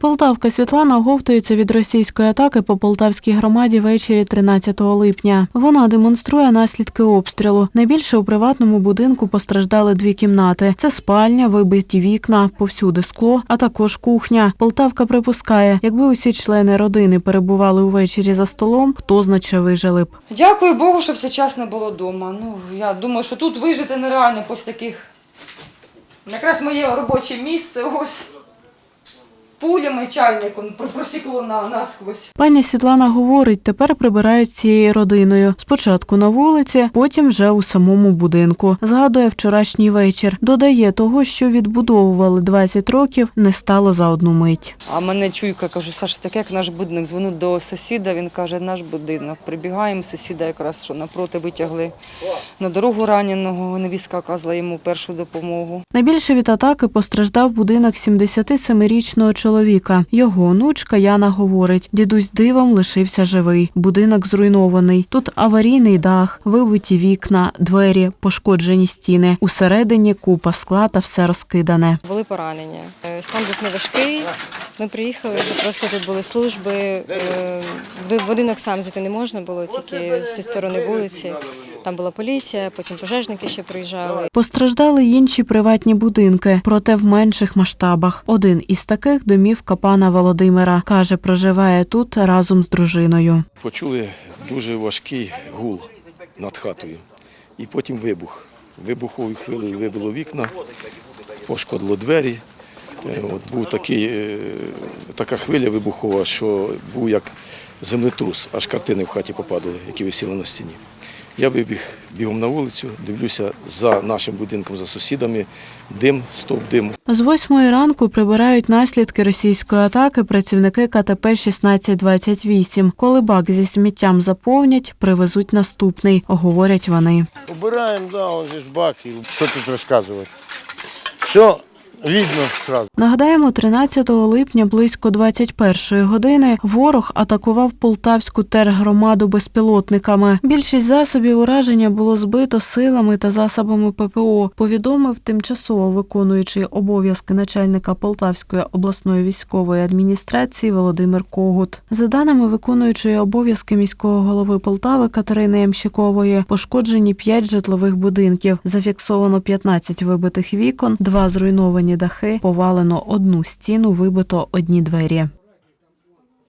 Полтавка Світлана оговтується від російської атаки по полтавській громаді ввечері 13 липня. Вона демонструє наслідки обстрілу. Найбільше у приватному будинку постраждали дві кімнати: це спальня, вибиті вікна, повсюди скло, а також кухня. Полтавка припускає, якби усі члени родини перебували увечері за столом, хто значе вижили б. Дякую Богу, що все час не було вдома. Ну, я думаю, що тут вижити нереально після таких. Якраз моє робоче місце ось пулями чайником просікло на, насквозь. Пані Світлана говорить, тепер прибирають цією родиною. Спочатку на вулиці, потім вже у самому будинку. Згадує вчорашній вечір. Додає того, що відбудовували 20 років, не стало за одну мить. А мене чуйка, кажу, Саша, таке як наш будинок. Дзвоню до сусіда, він каже, наш будинок. Прибігаємо, сусіда якраз що напроти витягли на дорогу раненого. Невістка оказала йому першу допомогу. Найбільше від атаки постраждав будинок 77-річного чоловіка. Його онучка Яна говорить, дідусь дивом лишився живий. Будинок зруйнований. Тут аварійний дах, вибиті вікна, двері, пошкоджені стіни. Усередині купа скла та все розкидане. Були поранення. Е, Стан був не важкий. Ми приїхали, вже просто тут були служби. Е, В будинок сам зайти не можна було, тільки зі сторони вулиці. Там була поліція, потім пожежники ще приїжджали. Постраждали й інші приватні будинки, проте в менших масштабах. Один із таких домівка пана Володимира каже, проживає тут разом з дружиною. Почули дуже важкий гул над хатою. І потім вибух. Вибуховою хвилею вибило вікна, пошкодило двері. Е, От був такий, е, така хвиля вибухова, що був як землетрус, аж картини в хаті попадали, які висіли на стіні. Я вибіг бігом на вулицю, дивлюся за нашим будинком, за сусідами, дим, стовп диму. З восьмої ранку прибирають наслідки російської атаки працівники КТП 1628. Коли бак зі сміттям заповнять, привезуть наступний, говорять вони. Убираем, да, здесь бак. И что тут рассказывать? Все видно сразу. Нагадаємо, 13 липня близько 21-ї години ворог атакував полтавську тергромаду безпілотниками. Більшість засобів ураження було збито силами та засобами ППО. Повідомив тимчасово виконуючий обов'язки начальника Полтавської обласної військової адміністрації Володимир Когут. За даними виконуючої обов'язки міського голови Полтави Катерини Ямщикової, пошкоджені 5 житлових будинків. Зафіксовано 15 вибитих вікон, два зруйновані дахи, повалено одну стіну, вибито одні двері.